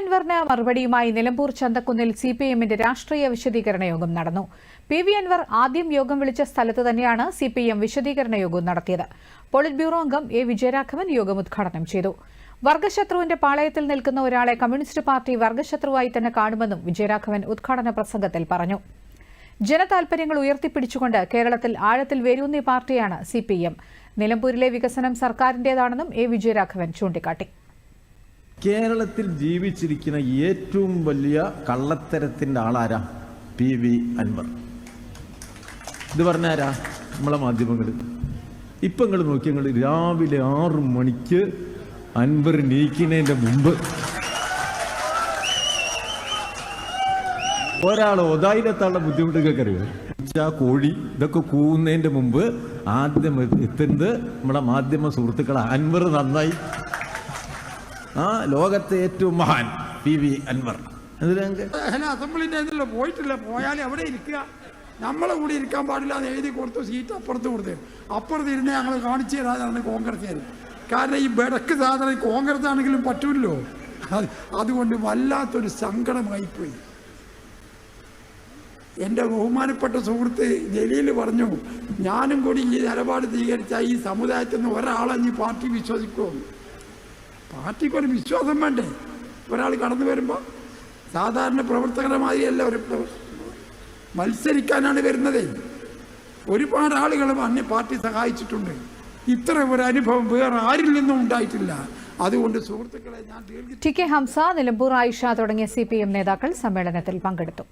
അൻവറിന് മറുപടിയുമായി Nilambur ചന്തക്കുന്നിൽ C P എമ്മിന്റെ രാഷ്ട്രീയ വിശദീകരണ യോഗം നടന്നു. പി വി അൻവർ ആദ്യം യോഗം വിളിച്ച സ്ഥലത്ത് തന്നെയാണ് സി പി എം വിശദീകരണ യോഗം നടത്തിയത്. പോളിറ്റ് ബ്യൂറോ അംഗം എ വിജയരാഘവൻ യോഗം ഉദ്ഘാടനം ചെയ്തു. വർഗശത്രുവിന്റെ പാളയത്തിൽ നിൽക്കുന്ന ഒരാളെ കമ്മ്യൂണിസ്റ്റ് പാർട്ടി വർഗശത്രുവായി തന്നെ കാണുമെന്നും വിജയരാഘവൻ ഉദ്ഘാടന പ്രസംഗത്തിൽ പറഞ്ഞു. ജനതാൽപര്യങ്ങൾ ഉയർത്തിപ്പിടിച്ചുകൊണ്ട് കേരളത്തിൽ ആഴത്തിൽ വേരൂന്നിയ പാർട്ടിയാണ് സി പി എം നിലമ്പൂരിലെ വികസനം സർക്കാരിന്റേതാണെന്നും എ വിജയരാഘവൻ ചൂണ്ടിക്കാട്ടി. കേരളത്തിൽ ജീവിച്ചിരിക്കുന്ന ഏറ്റവും വലിയ കള്ളത്തരത്തിന്റെ ആളാരാ പി വി അൻവർ. ഇത് പറഞ്ഞാരാ നമ്മളെ മാധ്യമങ്ങൾ. ഇപ്പം നിങ്ങൾ നോക്കി നിങ്ങൾ രാവിലെ ആറ് മണിക്ക് അൻവർ നീക്കുന്നതിന്റെ മുമ്പ് ഒരാൾ ഒതായിരത്താളുടെ ബുദ്ധിമുട്ടൊക്കെ അറിയോ കോഴി ഇതൊക്കെ കൂവുന്നതിന്റെ മുമ്പ് ആദ്യം എത്തുന്നത് നമ്മുടെ മാധ്യമ സുഹൃത്തുക്കൾ അൻവർ നന്നായി ആ ലോകത്തെ ഏറ്റവും മഹാൻ പി വി അൻവർ. അസംബ്ലിന്റെ പോയിട്ടില്ല. പോയാൽ എവിടെ ഇരിക്കുക. നമ്മളെ കൂടി ഇരിക്കാൻ പാടില്ല എന്ന് എഴുതി കൊടുത്തു സീറ്റ് അപ്പുറത്ത് കൊടുത്ത്. അപ്പുറത്ത് ഇരുന്ന് ഞങ്ങൾ കാണിച്ചു തരാതാണ് കോൺഗ്രസ്സുകാർ കാരണം ഈ ബെടക്ക് സാധനം കോൺഗ്രസ് ആണെങ്കിലും പറ്റൂല്ലോ. അതുകൊണ്ട് വല്ലാത്തൊരു സങ്കടമായിപ്പോയി. എന്റെ ബഹുമാനപ്പെട്ട സുഹൃത്ത് ജലീൽ പറഞ്ഞു ഞാനും കൂടി ഈ നിലപാട് സ്വീകരിച്ചാൽ ഈ സമുദായത്തിൽ നിന്ന് ഒരാളെ ഈ പാർട്ടി വിശ്വസിക്കുമെന്ന് പാർട്ടിക്ക് ഒരു വിശ്വാസം വേണ്ടേ? ഒരാൾ കടന്നു വരുമ്പോൾ സാധാരണ പ്രവർത്തകരമാതിരിയല്ല ഒരു മത്സരിക്കാനാണ് വരുന്നത്. ഒരുപാട് ആളുകൾ അന്യ പാർട്ടി സഹായിച്ചിട്ടുണ്ട്. ഇത്ര ഒരു അനുഭവം വേറെ ആരിൽ നിന്നും ഉണ്ടായിട്ടില്ല. അതുകൊണ്ട് സുഹൃത്തുക്കളെ ഞാൻ ടി കെ ഹംസ നിലമ്പൂർ ആയിഷ തുടങ്ങിയ സി പി എം നേതാക്കൾ സമ്മേളനത്തിൽ പങ്കെടുത്തു.